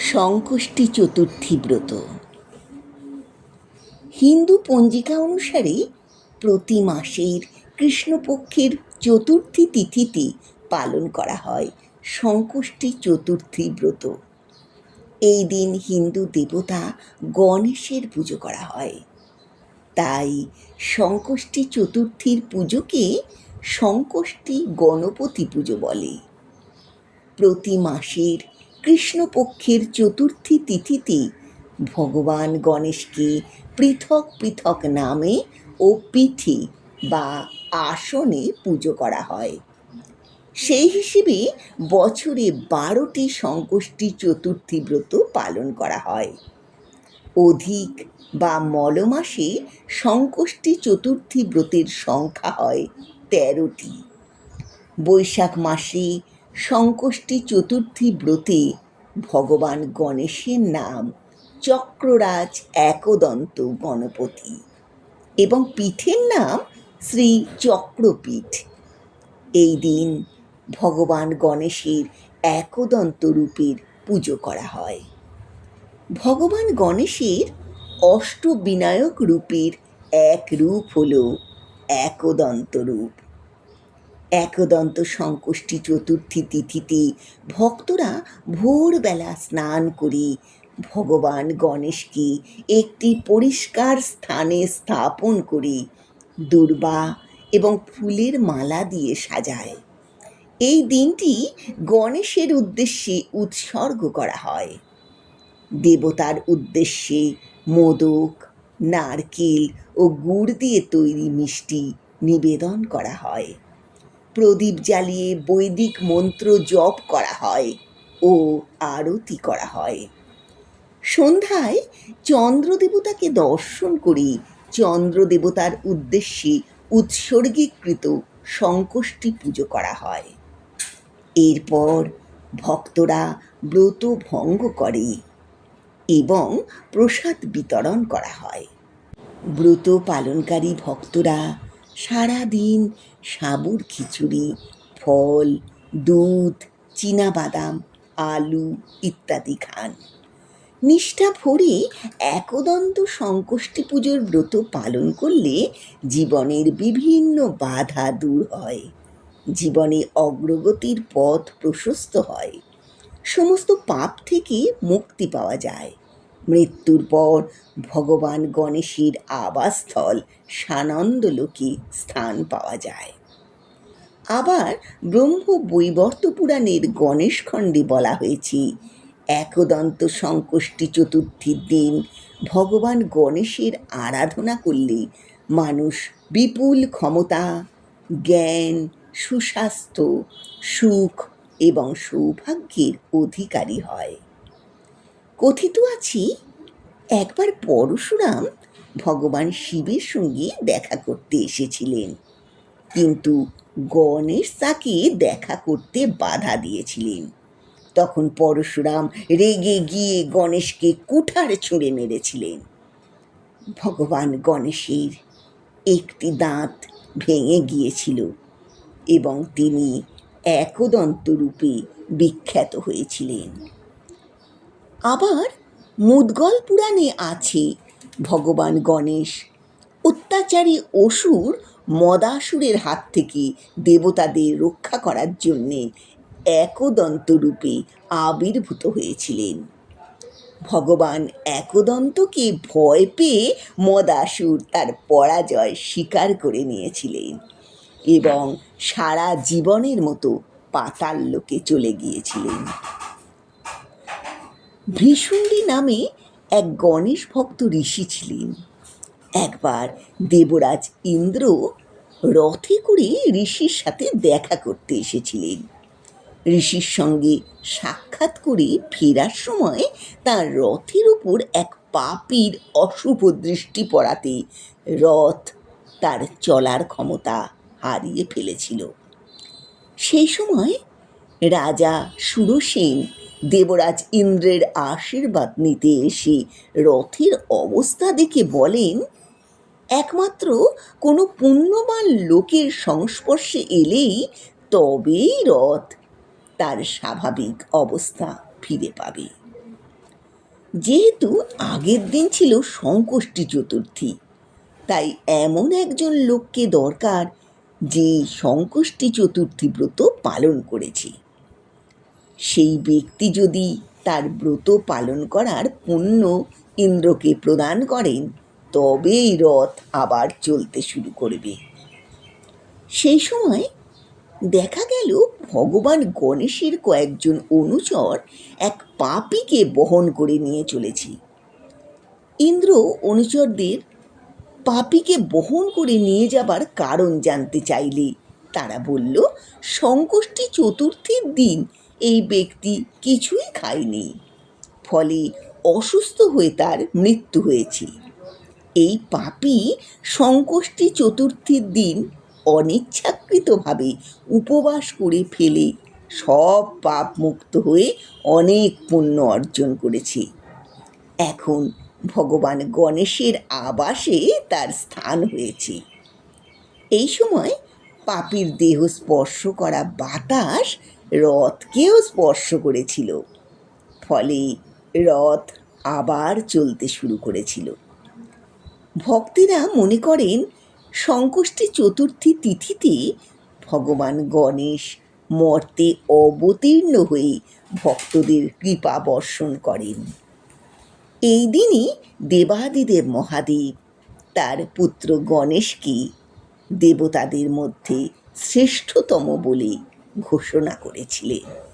সংকষ্টি চতুর্থী ব্রত হিন্দু পঞ্জিকা অনুসারে প্রতি মাসের কৃষ্ণপক্ষের চতুর্থী তিথিতে পালন করা হয় সংকষ্টি চতুর্থী ব্রত এই দিন হিন্দু দেবতা গণেশের পুজো করা হয়। তাই সংকষ্টি চতুর্থীর পুজোকে সংকষ্টি গণপতি পুজো বলে। প্রতি মাসের কৃষ্ণপক্ষের চতুর্থী তিথিতে ভগবান গণেশকে পৃথক পৃথক নামে ও পিঠি বা আসনে পুজো করা হয়। সেই হিসেবে বছরে বারোটি সংকষ্টি চতুর্থী ব্রত পালন করা হয়। অধিক বা মলমাসে সংকষ্টি চতুর্থী ব্রতের সংখ্যা হয় তেরোটি। বৈশাখ মাসে সংকষ্টি চতুর্থী ব্রতে ভগবান গণেশের নাম চক্ররাজ একদন্ত গণপতি এবং পীঠের নাম শ্রী চক্রপীঠ। এই দিন ভগবান গণেশের একদন্ত রূপের পুজো করা হয়। ভগবান গণেশের অষ্টবিনায়ক রূপের এক রূপ হল একদন্ত রূপ। একদন্ত সংকষ্টি চতুর্থী তিথিতে ভক্তরা ভোরবেলা স্নান করে ভগবান গণেশকে একটি পরিষ্কার স্থানে স্থাপন করে দুর্বা এবং ফুলের মালা দিয়ে সাজায়। এই দিনটি গণেশের উদ্দেশ্যে উৎসর্গ করা হয়। দেবতার উদ্দেশ্যে মোদক, নারকেল ও গুড় দিয়ে তৈরি মিষ্টি নিবেদন করা হয়। প্রদীপ জ্বালিয়ে বৈদিক মন্ত্র জপ করা হয় ও আরতি করা হয়। সন্ধ্যায় চন্দ্রদেবতাকে দর্শন করে চন্দ্র দেবতার উদ্দেশ্যে উৎসর্গীকৃত সংকষ্টি পুজো করা হয়। এরপর ভক্তরা ব্রত ভঙ্গ করে এবং প্রসাদ বিতরণ করা হয়। ব্রত পালনকারী ভক্তরা সারাদিন সাবুর খিচুড়ি, ফল, দুধ বাদাম আলু ইত্যাদি খান। নিষ্ঠা ভরে একদন্ত সংকষ্টি পুজোর ব্রত পালন করলে জীবনের বিভিন্ন বাধা দূর হয়। জীবনে অগ্রগতির পথ প্রশস্ত হয়। সমস্ত পাপ থেকে মুক্তি পাওয়া যায়। মৃত্যুর পর ভগবান গণেশের আবাসস্থল সানন্দলোকে স্থান পাওয়া যায়। আবার ব্রহ্ম বৈবর্ত পুরাণের গণেশ খণ্ডে বলা হয়েছে, একদন্ত সংকষ্টি চতুর্থীর দিন ভগবান গণেশের আরাধনা করলে মানুষ বিপুল ক্ষমতা, জ্ঞান, সুস্বাস্থ্য, সুখ এবং সৌভাগ্যের অধিকারী হয়। কথিত আছি, একবার পরশুরাম ভগবান শিবের সঙ্গে দেখা করতে এসেছিলেন। কিন্তু গণেশ তাকে দেখা করতে বাধা দিয়েছিলেন। তখন পরশুরাম রেগে গিয়ে গণেশকে কুঠার ছুঁড়ে মেরেছিলেন। ভগবান গণেশের একটি দাঁত ভেঙে গিয়েছিল এবং তিনি একদন্ত রূপে বিখ্যাত হয়েছিলেন। আবার মুদগল পুরাণে আছে, ভগবান গণেশ। অত্যাচারী অসুর মদাসুরের হাত থেকে দেবতাদের রক্ষা করার জন্যে একদন্ত রূপে আবির্ভূত হয়েছিলেন। ভগবান একদন্তকে ভয় পেয়ে মদাসুর তার পরাজয় স্বীকার করে নিয়েছিলেন এবং সারা জীবনের মতো পাতাল লোকে চলে গিয়েছিলেন। ভৃশুণ্ডী নামে এক গণেশ ভক্ত ঋষি ছিলেন। একবার দেবরাজ ইন্দ্র রথে করে ঋষির সাথে দেখা করতে এসেছিলেন। ঋষির সঙ্গে সাক্ষাৎ করে ফেরার সময় তার রথের উপর এক পাপির অশুভ দৃষ্টি পড়াতে রথ তার চলার ক্ষমতা হারিয়ে ফেলেছিল। সেই সময় রাজা সুরসেন দেবরাজ ইন্দ্রের আশীর্বাদ নিতে এসে রথের অবস্থা দেখে বলেন, একমাত্র কোনো পুণ্যবান লোকের সংস্পর্শে এলেই তবেই রথ তার স্বাভাবিক অবস্থা ফিরে পাবে। যেহেতু আগের দিন ছিল সংকষ্টি চতুর্থী, তাই এমন একজন লোককে দরকার যে সংকষ্টি চতুর্থী ব্রত পালন করেছে। সেই ব্যক্তি যদি তার ব্রত পালন করার পুণ্য ইন্দ্রকে প্রদান করেন তবে এই রথ আবার চলতে শুরু করবে। সেই সময় দেখা গেল ভগবান গণেশের কয়েকজন অনুচর এক পাপীকে বহন করে নিয়ে চলেছে। ইন্দ্র অনুচরদের পাপীকে বহন করে নিয়ে যাবার কারণ জানতে চাইলে তারা বলল, সংকষ্টি চতুর্থীর দিন এই ব্যক্তি কিছুই খায়নি। ফলে অসুস্থ হয়ে তার মৃত্যু হয়েছে। এই পাপী সংকষ্টি চতুর্থীর দিন অনিচ্ছাকৃতভাবে উপবাস করে ফেলে সব পাপ মুক্ত হয়ে অনেক পুণ্য অর্জন করেছে। এখন ভগবান গণেশের আবাসে তার স্থান হয়েছে। এই সময় পাপির দেহ স্পর্শ করা বাতাস রথকেও স্পর্শ করেছিল। ফলে রথ আবার চলতে শুরু করেছিল। ভক্তেরা মনে করেন সংকষ্টি চতুর্থী তিথিতে ভগবান গণেশ মর্তে অবতীর্ণ হয়ে ভক্তদের কৃপা বর্ষণ করেন। এই দিনই দেবাদিদেব মহাদেব তার পুত্র গণেশকে দেবতাদের মধ্যে শ্রেষ্ঠতম বলে ঘোষণা করেছিলেন।